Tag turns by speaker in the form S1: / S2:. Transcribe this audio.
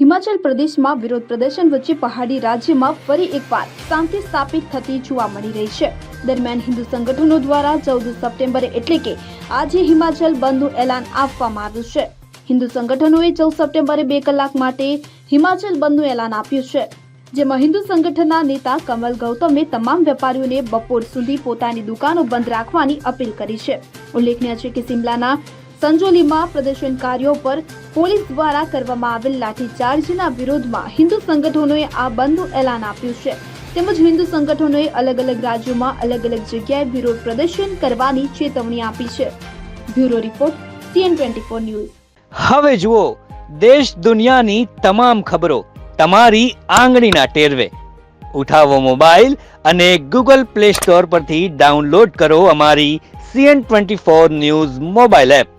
S1: હિમાચલ પ્રદેશમાં વિરોધ પ્રદર્શન વચ્ચે પહાડી રાજ્યમાં ફરી એકવાર શાંતિ સ્થાપિત થતી જોવા મળી રહી છે. દરમિયાન હિન્દુ સંગઠનો દ્વારા ચૌદ સપ્ટેમ્બરે એટલે કે આજે હિમાચલ બંધનું એલાન આપવામાં આવ્યું છે. હિન્દુ સંગઠનોએ ચૌદ સપ્ટેમ્બરે બે કલાક માટે હિમાચલ બંધનું એલાન આપ્યું છે. જેમાં હિન્દુ સંગઠનના નેતા કમલ ગૌતમે તમામ વેપારીઓને બપોર સુધી પોતાની દુકાનો બંધ રાખવાની અપીલ કરી છે. ઉલ્લેખનીય છે કે સિમલાના સંજોલીમાં પ્રદર્શનકારીઓ પર પોલીસ દ્વારા કરવામાં આવેલ લાઠીચાર્જના વિરોધમાં હિન્દુ સંગઠનોએ આ બંધનું એલાન આપ્યું છે. તેમજ હિન્દુ સંગઠનોએ અલગ અલગ રાજ્યોમાં અલગ અલગ જગ્યાએ વિરોધ પ્રદર્શન કરવાની ચેતવણી આપી છે. Bureau report, CN twenty four news.
S2: હવે જુઓ, દેશ દુનિયાની તમામ ખબરો તમારી આંગળીના ટેરવે. ઉઠાવો મોબાઈલ અને ગૂગલ પ્લે સ્ટોર પરથી ડાઉનલોડ કરો અમારી CN twenty four news mobile app.